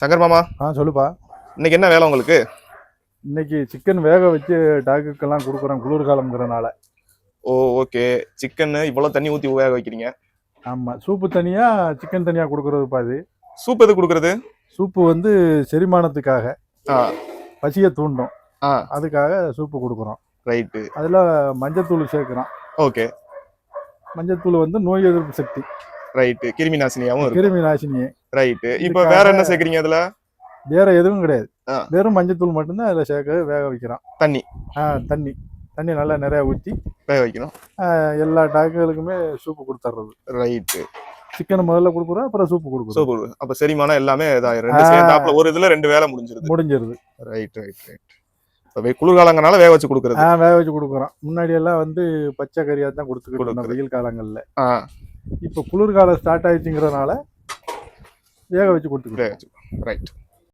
சங்கர் மாமா ஆ சொல்லுப்பா. இன்னைக்கு என்ன வேலை உங்களுக்கு? இன்னைக்கு சிக்கன் வேக வச்சு டாக்குக்கெல்லாம் கொடுக்குறோம் குளிர்காலங்கிறனால ஓ ஓகே சிக்கன் இவ்வளவு தண்ணி ஊத்தி வேக வைக்கிறீங்க? ஆமாம் சூப்பு தனியாக சிக்கன் தனியாக கொடுக்குறதுப்பா இது. சூப் எது கொடுக்கறது? சூப்பு வந்து செரிமானத்துக்காக. ஆ. பசியை தூண்டும். ஆ. அதுக்காக சூப்பு கொடுக்குறோம். ரைட்டு அதில் மஞ்சத்தூள் சேர்க்குறோம். ஓகே மஞ்சத்தூள் வந்து நோய் எதிர்ப்பு சக்தி. ரைட்டு கிருமி நாசினியாவும் இருக்கு. கிருமி நாசினி ரைட்டு இப்போ வேற என்ன சேர்க்கறீங்க அதுல? வேற எதுவும் கிடையாது. வெறும் மஞ்சத்தூள் மட்டும்தான் அதில் சேர்க்க வேக வைக்கிறோம். தண்ணி. ஆ தண்ணி. தண்ணி நல்லா நிறையா ஊற்றி வேக வைக்கணும். எல்லா டாக்குகளுக்குமே சூப்பு கொடுத்துட்றது ரைட்டு சிக்கன் முதல்ல கொடுக்குறோம் அப்புறம் சூப்பு கொடுக்குறோம். சூப்பர் அப்ப செரிமானம் எல்லாமே. சேர்ந்தாப்புல ஒரு இதுல ரெண்டு வேலை முடிஞ்சிருது. முடிஞ்சிருது. ரைட் ரைட் ரைட் குளிர்காலங்கனால வேக வச்சு கொடுக்கறது. ஆ வேக வச்சு கொடுக்குறோம். முன்னாடி எல்லாம் வந்து பச்சை கறியாக தான் கொடுத்துக்கிட்டு. வெயில் காலங்களில். இப்போ குளிர்காலம் ஸ்டார்ட் ஆயிடுச்சுங்கிறனால வேக வச்சு கொடுத்துக்கலாம் வேக வச்சு ரைட்